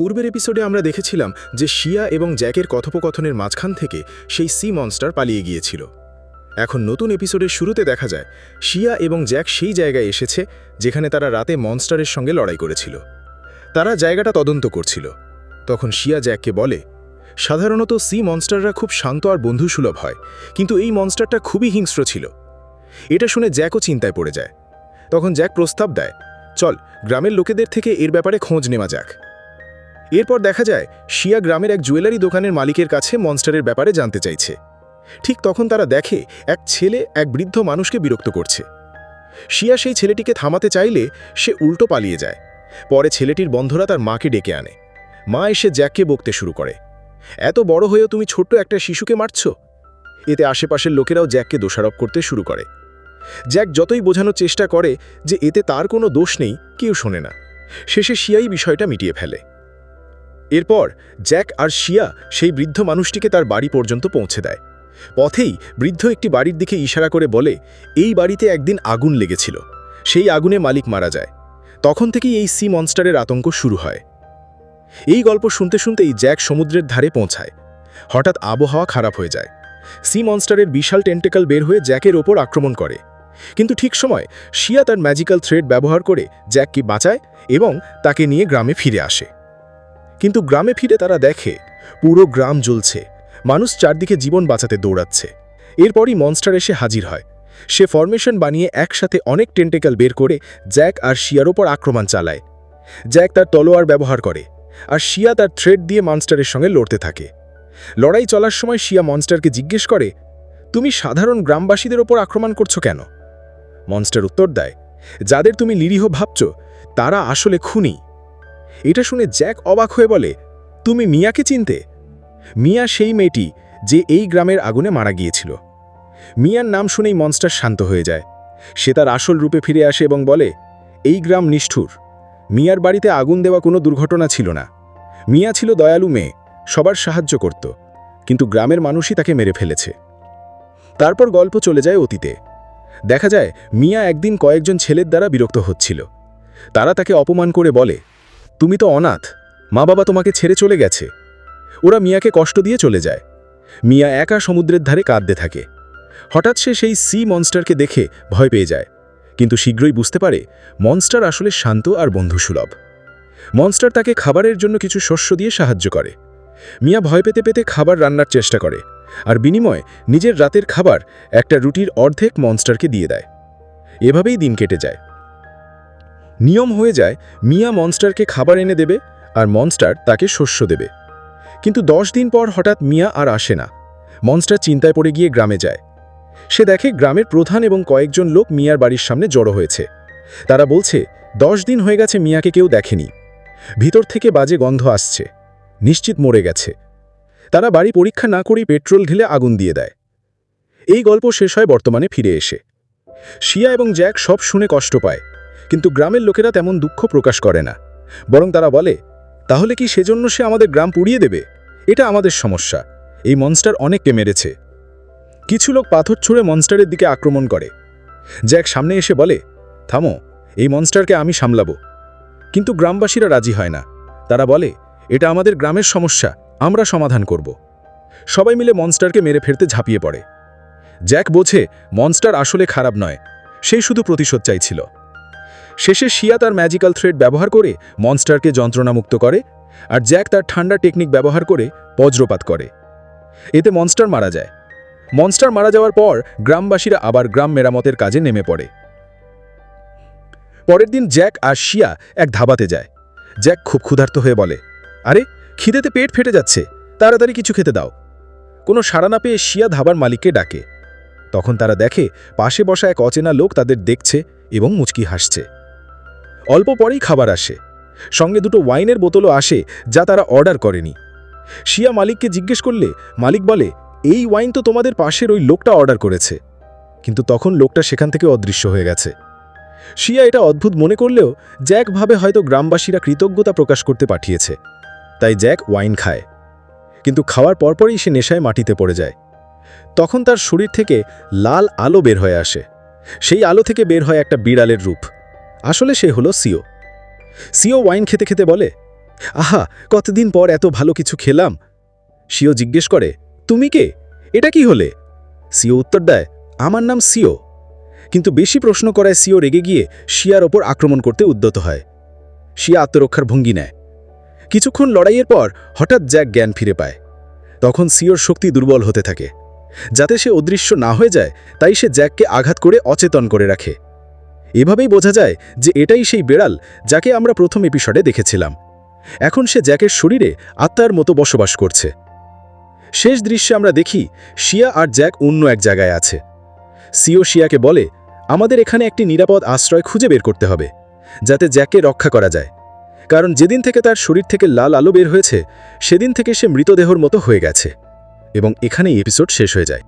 পূর্বের এপিসোডে আমরা দেখেছিলাম যে শিয়া এবং জ্যাকের কথোপকথনের মাঝখান থেকে সেই সি মনস্টার পালিয়ে গিয়েছিল। এখন নতুন এপিসোডের শুরুতে দেখা যায়, শিয়া এবং জ্যাক সেই জায়গায় এসেছে যেখানে তারা রাতে মনস্টারের সঙ্গে লড়াই করেছিল। তারা জায়গাটা তদন্ত করছিল। তখন শিয়া জ্যাককে বলে, সাধারণত সি মনস্টাররা খুব শান্ত আর বন্ধুসুলভ হয়, কিন্তু এই মনস্টারটা খুবই হিংস্র ছিল। এটা শুনে জ্যাকও চিন্তায় পড়ে যায়। তখন জ্যাক প্রস্তাব দেয়, চল, গ্রামের লোকেদের থেকে এর ব্যাপারে খোঁজ নেওয়া যাক। এরপর দেখা যায়, শিয়া গ্রামের এক জুয়েলারি দোকানের মালিকের কাছে মনস্টারের ব্যাপারে জানতে চাইছে। ঠিক তখন তারা দেখে, এক ছেলে এক বৃদ্ধ মানুষকে বিরক্ত করছে। শিয়া সেই ছেলেটিকে থামাতে চাইলে সে উল্টো পালিয়ে যায়। পরে ছেলেটির বন্ধুরা তার মাকে ডেকে আনে। মা এসে জ্যাককে বকতে শুরু করে। এত বড় হয়েও তুমি ছোট্ট একটা শিশুকে মারছ? এতে আশেপাশের লোকেরাও জ্যাককে দোষারোপ করতে শুরু করে। জ্যাক যতই বোঝানোর চেষ্টা করে যে এতে তার কোনো দোষ নেই, কেউ শোনে না। শেষে শিয়াই বিষয়টা মিটিয়ে ফেলে। এরপর জ্যাক আর শিয়া সেই বৃদ্ধ মানুষটিকে তার বাড়ি পর্যন্ত পৌঁছে দেয়। পথেই বৃদ্ধ একটি বাড়ির দিকে ইশারা করে বলে, এই বাড়িতে একদিন আগুন লেগেছিল। সেই আগুনে মালিক মারা যায়। তখন থেকেই এই সি মনস্টারের আতঙ্ক শুরু হয়। এই গল্প শুনতে শুনতেই জ্যাক সমুদ্রের ধারে পৌঁছায়। হঠাৎ আবহাওয়া খারাপ হয়ে যায়। সি মনস্টারের বিশাল টেন্টেকাল বের হয়ে জ্যাকের ওপর আক্রমণ করে। কিন্তু ঠিক সময় শিয়া তার ম্যাজিক্যাল থ্রেড ব্যবহার করে জ্যাককে বাঁচায় এবং তাকে নিয়ে গ্রামে ফিরে আসে। কিন্তু গ্রামে ফিরে তারা দেখে, পুরো গ্রাম জ্বলছে। মানুষ চারদিকে জীবন বাঁচাতে দৌড়াচ্ছে। এরপরই মনস্টার এসে হাজির হয়। সে ফরমেশন বানিয়ে একসাথে অনেক টেন্টেকাল বের করে জ্যাক আর শিয়ার ওপর আক্রমণ চালায়। জ্যাক তার তলোয়ার ব্যবহার করে আর শিয়া তার থ্রেড দিয়ে মনস্টারের সঙ্গে লড়তে থাকে। লড়াই চলার সময় শিয়া মনস্টারকে জিজ্ঞেস করে, তুমি সাধারণ গ্রামবাসীদের ওপর আক্রমণ করছ কেন? মনস্টার উত্তর দেয়, যাদের তুমি নিরীহ ভাবছ, তারা আসলে খুনি। এটা শুনে জ্যাক অবাক হয়ে বলে, তুমি মিয়াকে চিনতে? মিয়া সেই মেয়েটি যে এই গ্রামের আগুনে মারা গিয়েছিল। মিয়ার নাম শুনেই মনস্টার শান্ত হয়ে যায়। সে তার আসল রূপে ফিরে আসে এবং বলে, এই গ্রাম নিষ্ঠুর। মিয়ার বাড়িতে আগুন দেওয়া কোনো দুর্ঘটনা ছিল না। মিয়া ছিল দয়ালু মেয়ে, সবার সাহায্য করত, কিন্তু গ্রামের মানুষই তাকে মেরে ফেলেছে। তারপর গল্প চলে যায় অতীতে। দেখা যায়, মিয়া একদিন কয়েকজন ছেলের দ্বারা বিরক্ত হচ্ছিল। তারা তাকে অপমান করে বলে তুমি তো অনাথ। মা বাবা তোমাকে ছেড়ে চলে গেছে। ওরা মিয়াকে কষ্ট দিয়ে চলে যায়। মিয়া একা সমুদ্রের ধারে কাঁদতে থাকে। হঠাৎ সে সেই সি মনস্টারকে দেখে ভয় পেয়ে যায়। কিন্তু শীঘ্রই বুঝতে পারে, মনস্টার আসলে শান্ত আর বন্ধুসুলভ। মনস্টার তাকে খাবারের জন্য কিছু শস্য দিয়ে সাহায্য করে। মিয়া ভয় পেতে পেতে খাবার রান্নার চেষ্টা করে আর বিনিময়ে নিজের রাতের খাবার একটা রুটির অর্ধেক মনস্টারকে দিয়ে দেয়। এভাবেই দিন কেটে যায়। নিয়ম হয়ে যায়, মিয়া মনস্টারকে খাবার এনে দেবে আর মনস্টার তাকে শস্য দেবে। কিন্তু দশ দিন পর হঠাৎ মিয়া আর আসে না। মনস্টার চিন্তায় পড়ে গিয়ে গ্রামে যায়। সে দেখে গ্রামের প্রধান এবং কয়েকজন লোক মিয়ার বাড়ির সামনে জড়ো হয়েছে। তারা বলছে, দশ দিন হয়ে গেছে মিয়াকে কেউ দেখেনি। ভিতর থেকে বাজে গন্ধ আসছে। নিশ্চিত মরে গেছে। তারা বাড়ি পরীক্ষা না করেই পেট্রোল ঢেলে আগুন দিয়ে দেয়। এই গল্প শেষ হয় বর্তমানে ফিরে এসে। শিয়া এবং জ্যাক সব শুনে কষ্ট পায়। কিন্তু গ্রামের লোকেরা তেমন দুঃখ প্রকাশ করে না। বরং তারা বলে, তাহলে কি সেজন্য সে আমাদের গ্রাম পুড়িয়ে দেবে? এটা আমাদের সমস্যা। এই মনস্টার অনেককে মেরেছে। কিছু লোক পাথর ছুঁড়ে মনস্টারের দিকে আক্রমণ করে। জ্যাক সামনে এসে বলে, থামো, এই মনস্টারকে আমি সামলাবো। কিন্তু গ্রামবাসীরা রাজি হয় না। তারা বলে, এটা আমাদের গ্রামের সমস্যা, আমরা সমাধান করব। সবাই মিলে মনস্টারকে মেরে ফেরতে ঝাঁপিয়ে পড়ে। জ্যাক বোঝে, মনস্টার আসলে খারাপ নয় সেই শুধু প্রতিশোধ চাইছিল। শেষে শিয়া তার ম্যাজিক্যাল থ্রেড ব্যবহার করে মনস্টারকে যন্ত্রণামুক্ত করে আর জ্যাক তার ঠান্ডা টেকনিক ব্যবহার করে বজ্রপাত করে। এতে মনস্টার মারা যায়। মনস্টার মারা যাওয়ার পর গ্রামবাসীরা আবার গ্রাম মেরামতের কাজে নেমে পড়ে। পরের দিন জ্যাক আর শিয়া এক ধাবাতে যায়। জ্যাক খুব ক্ষুধার্ত হয়ে বলে, আরে, খিদেতে পেট ফেটে যাচ্ছে। তাড়াতাড়ি কিছু খেতে দাও। কোনো সাড়া না পেয়ে শিয়া ধাবার মালিককে ডাকে। তখন তারা দেখে পাশে বসা এক অচেনা লোক তাদের দেখছে এবং মুচকি হাসছে। অল্প পরেই খাবার আসে। সঙ্গে দুটো ওয়াইনের বোতলও আসে যা তারা অর্ডার করেনি। শিয়া মালিককে জিজ্ঞেস করলে, মালিক বলে, এই ওয়াইন তো তোমাদের পাশের ওই লোকটা অর্ডার করেছে। কিন্তু তখন লোকটা সেখান থেকে অদৃশ্য হয়ে গেছে। শিয়া এটা অদ্ভুত মনে করলেও জ্যাকভাবে হয়তো গ্রামবাসীরা কৃতজ্ঞতা প্রকাশ করতে পাঠিয়েছে। তাই জ্যাক ওয়াইন খায়। কিন্তু খাওয়ার পরপরই সে নেশায় মাটিতে পড়ে যায়। তখন তার শরীর থেকে লাল আলো বের হয়ে আসে। সেই আলো থেকে বের হয় একটা বিড়ালের রূপ। আসলে সে হলো সিও। সিও ওয়াইন খেতে খেতে বলে, আহা, কতদিন পর এত ভালো কিছু খেলাম? সিও জিজ্ঞেস করে, তুমি কে? এটা কি হলে? সিও উত্তর দেয়, আমার নাম সিও। কিন্তু বেশি প্রশ্ন করায় সিও রেগে গিয়ে শিয়ার ওপর আক্রমণ করতে উদ্যত হয়। শিয়া আত্মরক্ষার ভঙ্গি নেয়। কিছুক্ষণ লড়াইয়ের পর হঠাৎ জ্যাক জ্ঞান ফিরে পায়। তখন সিওর শক্তি দুর্বল হতে থাকে। যাতে সে অদৃশ্য না হয়ে যায়, তাই সে জ্যাককে আঘাত করে অচেতন করে রাখে। এভাবেই বোঝা যায় যে এটাই সেই বেড়াল যাকে আমরা প্রথম এপিসোডে দেখেছিলাম। এখন সে জ্যাকের শরীরে আত্মার মতো বসবাস করছে। শেষ দৃশ্যে আমরা দেখি শিয়া আর জ্যাক অন্য এক জায়গায় আছে। সিও শিয়াকে বলে, আমাদের এখানে একটি নিরাপদ আশ্রয় খুঁজে বের করতে হবে, যাতে জ্যাককে রক্ষা করা যায়। কারণ যেদিন থেকে তার শরীর থেকে লাল আলো বের হয়েছে, সেদিন থেকে সে মৃতদেহর মতো হয়ে গেছে। এবং এখানেই এপিসোড শেষ হয়ে যায়।